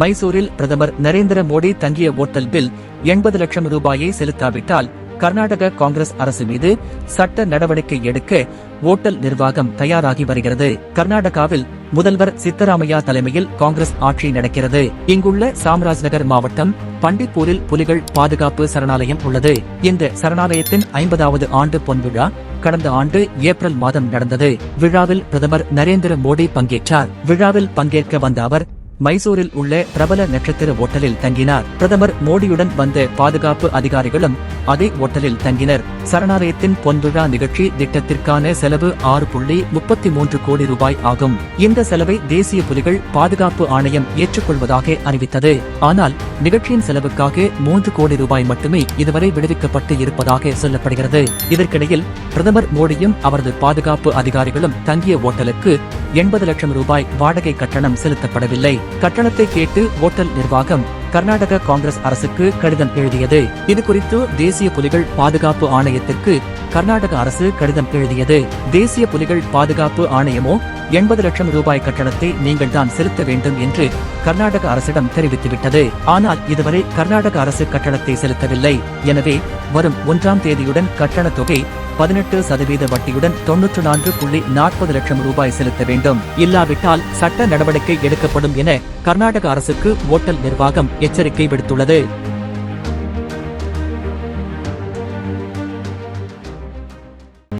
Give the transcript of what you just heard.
மைசூரில் பிரதமர் நரேந்திர மோடி தங்கிய ஓட்டல் பில் எண்பது லட்சம் ரூபாயை செலுத்தாவிட்டால் கர்நாடக காங்கிரஸ் அரசு மீது சட்ட நடவடிக்கை எடுக்க ஓட்டல் நிர்வாகம் தயாராகி வருகிறது. கர்நாடகாவில் முதல்வர் சித்தராமையா தலைமையில் காங்கிரஸ் ஆட்சி நடக்கிறது. இங்குள்ள சாம்ராஜ்நகர் மாவட்டம் பண்டிப்பூரில் புலிகள் பாதுகாப்பு சரணாலயம் உள்ளது. இந்த சரணாலயத்தின் ஐம்பதாவது ஆண்டு பொன்விழா கடந்த ஆண்டு ஏப்ரல் மாதம் நடந்தது. விழாவில் பிரதமர் நரேந்திர மோடி பங்கேற்றார். விழாவில் பங்கேற்க வந்த அவர் மைசூரில் உள்ள பிரபல நட்சத்திர ஓட்டலில் தங்கினார். பிரதமர் மோடியுடன் வந்த பாதுகாப்பு அதிகாரிகளும் அதே ஓட்டலில் தங்கினர். சரணாலயத்தின் பொன்விழா நிகழ்ச்சி திட்டத்திற்கான செலவு ஆறு புள்ளி முப்பத்தி மூன்று கோடி ரூபாய் ஆகும். இந்த செலவை தேசிய புலிகள் பாதுகாப்பு ஆணையம் ஏற்றுக்கொள்வதாக அறிவித்தது. ஆனால் நிகழ்ச்சியின் செலவுக்காக மூன்று கோடி ரூபாய் மட்டுமே இதுவரை விடுவிக்கப்பட்டு இருப்பதாக சொல்லப்படுகிறது. இதற்கிடையில் பிரதமர் மோடியும் அவரது பாதுகாப்பு அதிகாரிகளும் தங்கிய ஓட்டலுக்கு எண்பது லட்சம் ரூபாய் வாடகை கட்டணம் செலுத்தப்படவில்லை. கட்டணத்தை கேட்டு ஓட்டல் நிர்வாகம் கர்நாடக காங்கிரஸ் அரசுக்கு கடிதம் எழுதியது. இது குறித்து தேசிய புலிகள் பாதுகாப்பு ஆணையத்திற்கு கர்நாடக அரசு கடிதம் எழுதியது. தேசிய புலிகள் பாதுகாப்பு ஆணையமோ எண்பது லட்சம் ரூபாய் கட்டணத்தை நீங்கள் தான் செலுத்த வேண்டும் என்று கர்நாடக அரசிடம் தெரிவித்துவிட்டது. ஆனால் இதுவரை கர்நாடக அரசு கட்டணத்தை செலுத்தவில்லை. எனவே வரும் ஒன்றாம் தேதியுடன் கட்டண தொகை பதினெட்டு சதவீத வட்டியுடன் தொன்னூற்று நான்கு புள்ளி நாற்பது லட்சம் ரூபாய் செலுத்த வேண்டும். இல்லாவிட்டால் சட்ட நடவடிக்கை எடுக்கப்படும் என கர்நாடக அரசுக்கு ஓட்டல் நிர்வாகம் எச்சரிக்கை விடுத்துள்ளது.